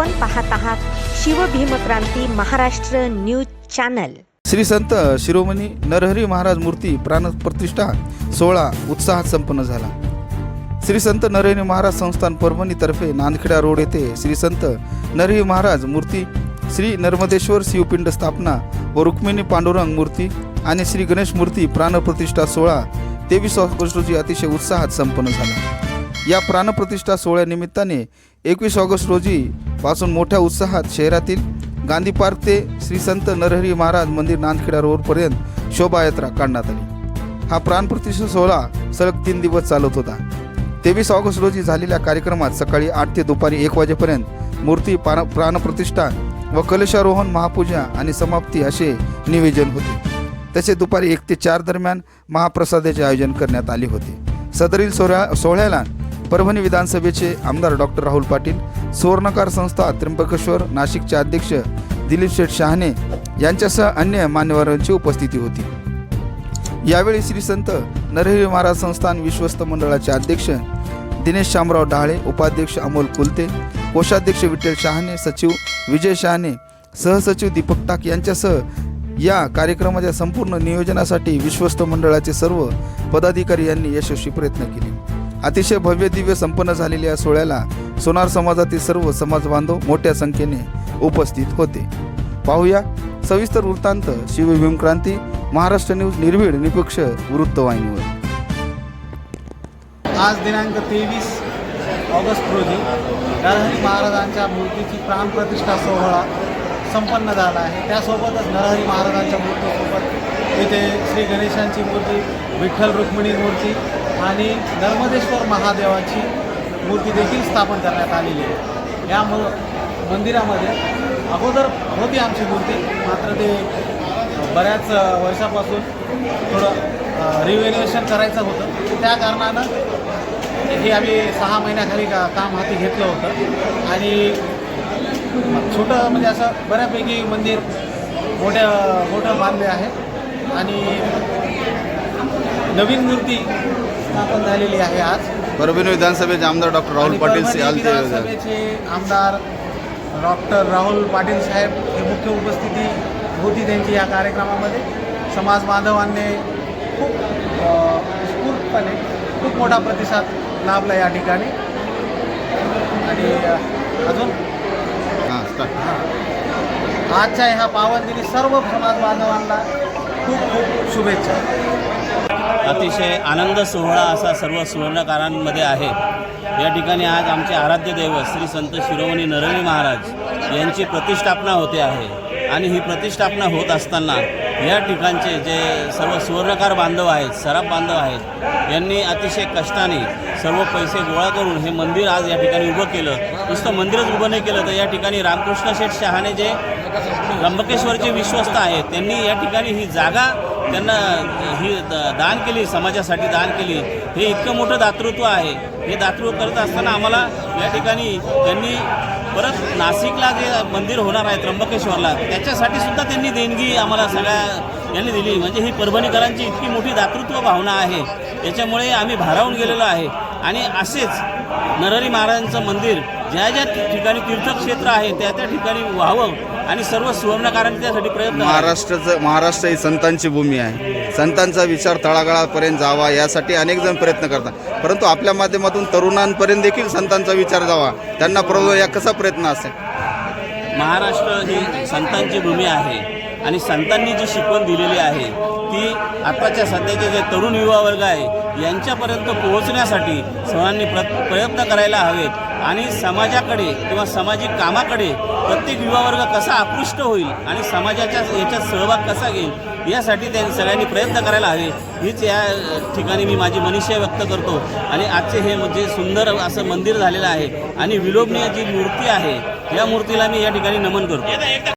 आपण पाहत आहात शिवभीमक्रांती महाराष्ट्र न्यूज चॅनल. श्री संत शिरोमणी नरहरी महाराज मूर्ती प्राणप्रतिष्ठा सोहळा उत्साहात संपन्न झाला. श्री संत नरहरी महाराज संस्थान परभणीतर्फे नांदखेडा रोड येथे श्री संत नरहरी महाराज मूर्ती श्री नर्मदेश्वर शिवपिंड स्थापना व रुक्मिणी पांडुरंग मूर्ती आणि श्री गणेश मूर्ती प्राणप्रतिष्ठा सोहळा तेवीस ऑगस्ट रोजी अतिशय उत्साहात संपन्न झाला. या प्राणप्रतिष्ठा सोहळ्यानिमित्ताने एकवीस ऑगस्ट रोजी पासून मोठ्या उत्साहात शहरातील गांधी पार्क ते श्री संत नरहरी महाराज मंदिर नांदखेडा रोडपर्यंत शोभायात्रा काढण्यात आली. हा प्राणप्रतिष्ठा सोहळा सलग तीन दिवस चालत होता. तेवीस ऑगस्ट रोजी झालेल्या कार्यक्रमात सकाळी आठ ते दुपारी एक वाजेपर्यंत मूर्ती पार प्राणप्रतिष्ठा व कलशारोहण महापूजा आणि समाप्ती असे नियोजन होते. तसे दुपारी एक ते चार दरम्यान महाप्रसादाचे आयोजन करण्यात आले होते. सदरील सोहळ्या सोहळ्याला परभणी विधानसभेचे आमदार डॉक्टर राहुल पाटील सुवर्णकार संस्था त्र्यंबकेश्वर नाशिकचे अध्यक्ष दिलीप शेठ शहाणे यांच्यासह अन्य मान्यवरांची उपस्थिती होती. यावेळी श्री संत नरहरी महाराज संस्थान विश्वस्त मंडळाचे अध्यक्ष दिनेश शामराव डहाळे उपाध्यक्ष अमोल कुलते कोषाध्यक्ष विठ्ठल शहाणे सचिव विजय शहाणे सहसचिव दीपक टाक यांच्यासह या कार्यक्रमाच्या संपूर्ण नियोजनासाठी विश्वस्त मंडळाचे सर्व पदाधिकारी यांनी यशस्वी प्रयत्न केले. अतिशय भव्य दिव्य संपन्न झालेल्या या सोहळ्याला सोनार समाजातील सर्व समाज बांधव मोठ्या संख्येने उपस्थित होते. पाहूया सविस्तर वृत्तांत शिवभीम क्रांती महाराष्ट्र न्यूज निर्भीड निपक्ष वृत्तवाहिनीवर. आज दिनांक तेवीस ऑगस्ट रोजी नरहरी महाराजांच्या मूर्तीची प्राणप्रतिष्ठा सोहळा संपन्न झाला आहे. त्यासोबतच नरहरी महाराजांच्या मूर्तीसोबत इथे श्री गणेशांची मूर्ती विठ्ठल रुक्मिणी मूर्ती आणि नर्मदेश्वर महादेवाची मूर्ती देखील स्थापन करण्यात आलेली आहे. या म मंदिरामध्ये अगोदर होती आमची मूर्ती मात्र ते बऱ्याच वर्षापासून थोडं रिव्हॅल्युएशन करायचं होतं. त्या कारणानं हे आम्ही सहा महिन्याखाली का काम हाती घेतलं होतं. आणि छोटं म्हणजे असं बऱ्यापैकी मंदिर मोठ्या मोठं बांधले आहे. आणि नवीन मूर्ती स्थापन झालेली आहे आज. परभणी विधानसभेचे आमदार डॉक्टर राहुल पाटील विधानसभेचे आमदार डॉक्टर राहुल पाटील साहेब हे मुख्य उपस्थिती होती त्यांची या कार्यक्रमामध्ये. समाज बांधवांनी खूप उत्स्फूर्तपणे खूप मोठा प्रतिसाद लाभला या ठिकाणी. आणि अजून? हां आजच्या ह्या पावन दिनी सर्व समाज बांधवांना खूप खूप शुभेच्छा. अतिशय आनंद सोहळा असा सर्व सुवर्णकारांमध्ये आहे. या ठिकाणी आज आमचे आराध्य दैवत श्री संत शिरोमणी नरवी महाराज यांची प्रतिष्ठापना होते आहे. आणि ही प्रतिष्ठापना होत असताना या ठिकाणचे जे सर्व सुवर्णकार बांधव आहेत सराफ बांधव आहेत यांनी अतिशय कष्टाने सर्व पैसे गोळा करून हे मंदिर आज या ठिकाणी उभं केलं. नुसतं मंदिरच उभं नाही केलं तर या ठिकाणी रामकृष्ण शेठ शहाने जे त्र्यंबकेश्वरचे विश्वस्त आहेत त्यांनी या ठिकाणी ही जागा त्यांना ही द- दान केली समाजासाठी दान केली. हे इतकं मोठं दातृत्व आहे. हे दातृत्व करत असताना आम्हाला या ठिकाणी त्यांनी परत नाशिकला जे मंदिर होणार आहे त्र्यंबकेश्वरला त्याच्यासाठी सुद्धा त्यांनी देणगी आम्हाला सगळ्या यांनी दिली. म्हणजे ही परभणीकरांची इतकी मोठी दातृत्व भावना आहे. त्याच्यामुळे आम्ही भारावून गेलेलो आहे. आणि असेच नरहरी महाराजांचं मंदिर ज्या ज्या ठिकाणी तीर्थक्षेत्र आहे त्या त्या ठिकाणी व्हावं आणि सर्व सुवर्णकारांनी त्यासाठी प्रयत्न. महाराष्ट्राचं महाराष्ट्र ही संतांची भूमी आहे. संतांचा विचार तळागाळापर्यंत जावा यासाठी अनेक जण प्रयत्न करतात. परंतु आपल्या माध्यमातून तरुणांपर्यंत देखील संतांचा विचार जावा. त्यांना प्रबोध या कसा प्रयत्न असेल? महाराष्ट्र ही संतांची भूमी आहे आणि संतांनी जी शिकवण दिलेली आहे ती आत्ताच्या सध्याचे जे तरुण युवा वर्ग आहे यांच्यापर्यंत पोहोचण्यासाठी सर्वांनी प्र प्रयत्न करायला हवेत. आणि समाजाकडे किंवा सामाजिक कामाकडे प्रत्येक युवा वर्ग कसा आकृष्ट होईल आणि समाजाच्या याच्यात सहभाग कसा घेईल यासाठी त्यांनी सगळ्यांनी प्रयत्न करायला हवे. हीच या ठिकाणी मी माझी मनीषा व्यक्त करतो. आणि आजचे हे म्हणजे सुंदर असं मंदिर झालेलं आहे आणि विलोभनीय जी मूर्ती आहे या मूर्तीला मी या ठिकाणी नमन करतो.